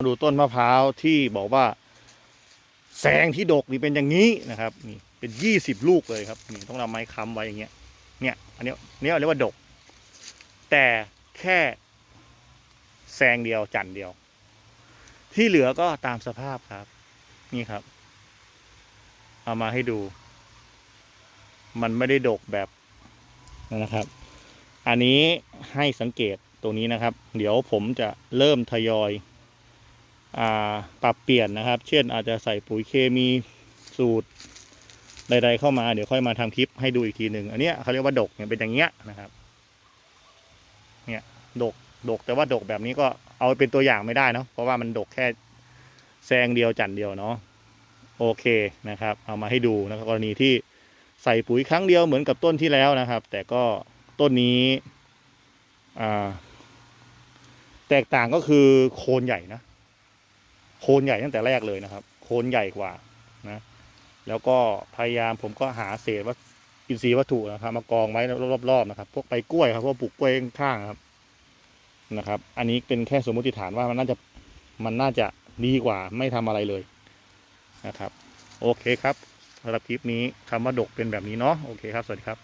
ดูต้นมะพร้าวที่บอกว่า แสงที่ดกนี่เป็นอย่างนี้นะครับนี่เป็นยี่สิบลูกเลยครับนี่ต้องนำไม้ค้ำไว้อย่างเงี้ยเนี่ยอันนี้เนี่ยเรียกว่าดก แต่แค่แซงเดียวจันเดียว ที่เหลือก็ตามสภาพครับ นี่ครับ เอามาให้ดู มันไม่ได้ดกแบบนะครับ อันนี้ให้สังเกตตรงนี้นะครับ เดี๋ยวผมจะเริ่มทยอย ปรับเปลี่ยนนะครับ เช่นอาจจะใส่ปุ๋ยเคมีสูตรใด ๆ เข้ามาเดี๋ยวค่อยมาทำคลิปให้ดูอีกทีหนึ่งอันเนี้ยเขาเรียกว่าดกเนี่ยเป็นอย่างเงี้ยนะครับเนี่ยดกดกแต่ว่าดกแบบนี้ก็เอาเป็นตัวอย่างไม่ได้เนาะเพราะว่ามันดกแค่แซงเดียวจันเดียวเนาะโอเคนะครับ เอามาให้ดูนะครับกรณีที่ใส่ปุ๋ยครั้งเดียวเหมือนกับต้นที่แล้วนะครับ แต่ก็ต้นนี้แตกต่างก็คือโคนใหญ่นะ โคนใหญ่ตั้งแต่แรกเลยนะครับ โคนใหญ่กว่านะแล้วก็พยายามผมก็หาเศษวัตอินทรีย์วัตถุนะครับ มากองไว้รอบๆนะครับ พวกใบกล้วยครับพวกปลูกกล้วยข้างๆครับนะครับ อันนี้เป็นแค่สมมติฐานว่ามันน่าจะมันน่าจะดีกว่าไม่ทำอะไรเลยนะครับ โอเคครับสำหรับคลิปนี้คำว่าดกเป็นแบบนี้เนาะโอเคครับสวัสดีครับ